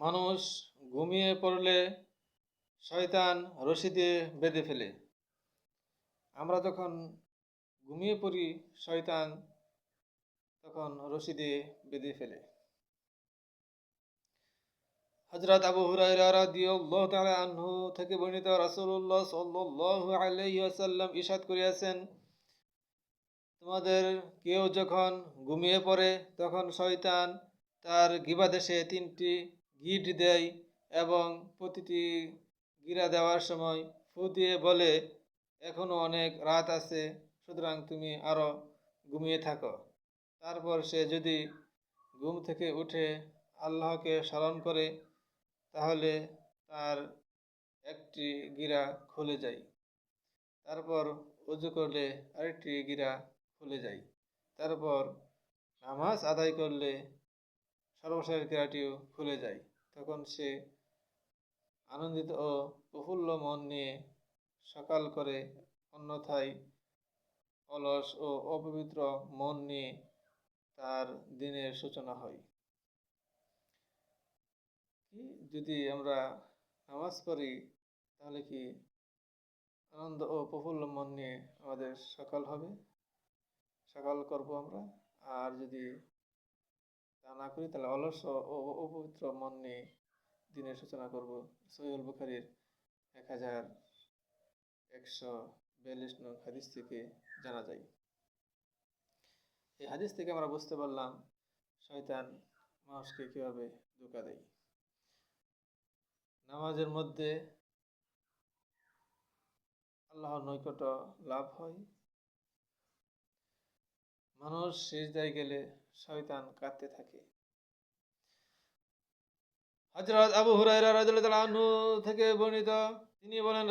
মানুষ ঘুমিয়ে পড়লে শয়তান রশি দিয়ে বেঁধে ফেলে। আমরা যখন ঘুমিয়ে পড়ি, শয়তান তখন রশি দিয়ে বেঁধে ফেলে। হজরত আবু তাআলা আনহু থেকে বর্ণিত রাসূলুল্লাহ সাল্লাল্লাহু আলাইহি ওয়াসাল্লাম ইরশাদ করিয়াছেন, তোমাদের কেউ যখন ঘুমিয়ে পড়ে, তখন শয়তান তার গিবাদেশে তিনটি গিট দেয় এবং প্রতিটি গিরা দেওয়ার সময় ফু দিয়ে বলে এখনও অনেক রাত আছে, সুতরাং তুমি আরও ঘুমিয়ে থাকো। তারপর সে যদি ঘুম থেকে উঠে আল্লাহকে স্মরণ করে, তাহলে তার একটি গিরা খুলে যায়। তারপর উজু করলে আরেকটি গিরা খুলে যায়। তারপর নামাজ আদায় করলে সর্বশেষ গিরাটিও খুলে যায়। তখন সে আনন্দিত ও প্রফুল্ল মন নিয়ে সকাল করে অন্যথায় অলস ও অপবিত্র মন নিয়ে তার দিনের সূচনা হয়। কি? যদি আমরা নামাজ পড়ি, তাহলে কি আনন্দ ও প্রফুল্ল মন নিয়ে আমাদের সকাল হবে? সকাল করব আমরা? আর যদি তা না করি তাহলে অলস ও অপবিত্র মন নিয়ে দিনের সূচনা করব। সৈয়দ বুখারির এক হাজার একশো বিয়াল্লিশ নং হাদিস থেকে জানা যায়। এই হাদিস থেকে আমরা বুঝতে পারলাম শয়তান মানুষকে কীভাবে ধোকা দেয়। নামাজের মধ্যে আল্লাহর নৈকট্য লাভ হয়। মানুষ শেষ শেষদায় গেলে শয়তান কাঁদতে থাকে। হজরত আবু হুরাইরা আনহু থেকে বর্ণিত, তিনি বলেন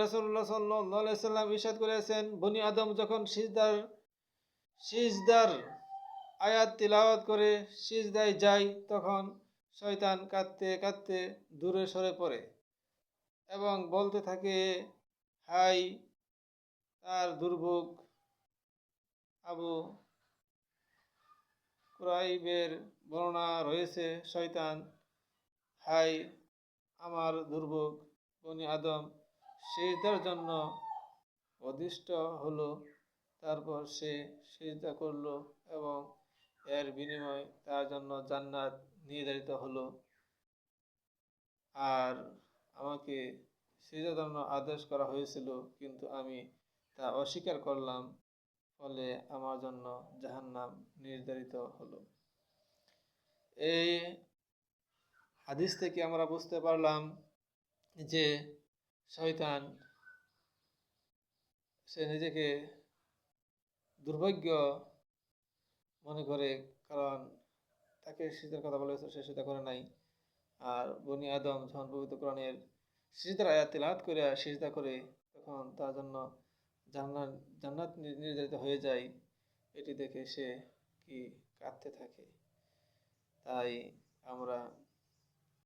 সাল্লাম ইরশাদ করেছেন, বনি আদম যখন সিজদার সিজদার আয়াত তিলাওয়াত করে সিজদায় যায়, তখন শয়তান কাঁদতে কাঁদতে দূরে সরে পড়ে এবং বলতে থাকে, হাই, তার দুর্ভোগ আবু কুরাইবের বর্ণনা রয়েছে, শয়তান হাই আমার দুর্ভোগ বনি আদম সেজদার জন্য অদিষ্ট হলো, তারপর সে সেজদা করল এবং এর বিনিময় তার জন্য জান্নাত নির্ধারিত হলো। আর আমাকে সেজদার জন্য আদেশ করা হয়েছিল, কিন্তু আমি তা অস্বীকার করলাম। ফলে আমার জন্য জাহান্নাম নির্ধারিত হলো। এই হাদিস থেকে আমরা বুঝতে পারলাম যে শয়তান, সে নিজেকে দুর্ভাগ্য মনে করে কারণ তাকে শীতের কথা বলা হয়েছে, সে সেটা করে নাই। আর বনি আদম যখন পবিত্র কোরআনের সিজদার আয়াত করে সিজদা করে, তখন তার জন্য জান্নাত জান্নাত নির্ধারিত হয়ে যায় এটি দেখে সে কি কাঁদতে থাকে। তাই আমরা